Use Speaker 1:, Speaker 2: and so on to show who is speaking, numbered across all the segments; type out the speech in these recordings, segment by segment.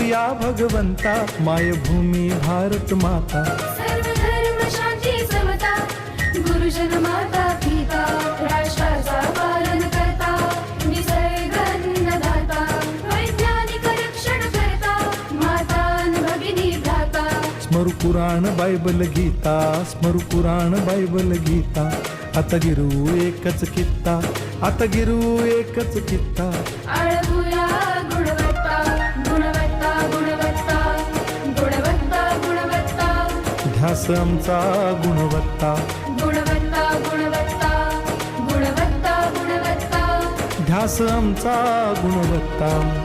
Speaker 1: या भगवंता मायभूमी भारत माता।
Speaker 2: सर्व धर्म शांती समता गुरुजन माता पिता राष्ट्राचा पालन करता निसर्ग अन्नदाता वैज्ञानिक रक्षण करता माता अन भगिनी भ्राता।
Speaker 1: स्मरु पुराण बायबल गीता स्मरु पुराण बायबल गीता आता गिरू एकच कित्ता आता गिरू एकच
Speaker 2: आळवूया गुणवत्ता गुणवत्ता गुणवत्ता गुणवत्ता गुणवत्ता.
Speaker 1: ध्यास आमचा गुणवत्ता.
Speaker 2: गुणवत्ता गुणवत्ता गुणवत्ता गुणवत्ता.
Speaker 1: ध्यास आमचा गुणवत्ता.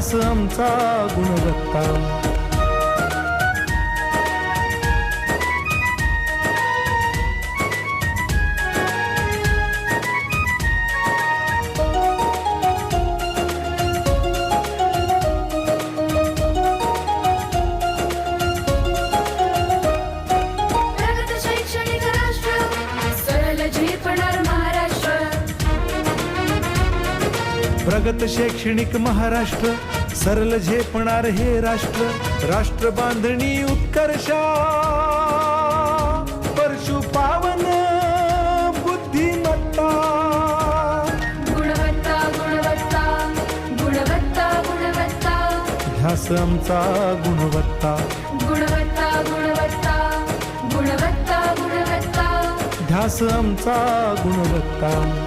Speaker 1: ध्यास आमचा गुणवत्ता
Speaker 2: प्रगत शैक्षणिक महाराष्ट्र
Speaker 1: सरल झेपणार हे राष्ट्र राष्ट्र बांधणी उत्कर्षा. परशु पावन बुद्धिमत्ता.
Speaker 2: गुणवत्ता गुणवत्ता गुणवत्ता गुणवत्ता.
Speaker 1: ध्यास आमचा गुणवत्ता.
Speaker 2: गुणवत्ता गुणवत्ता गुणवत्ता गुणवत्ता.
Speaker 1: ध्यास आमचा गुणवत्ता.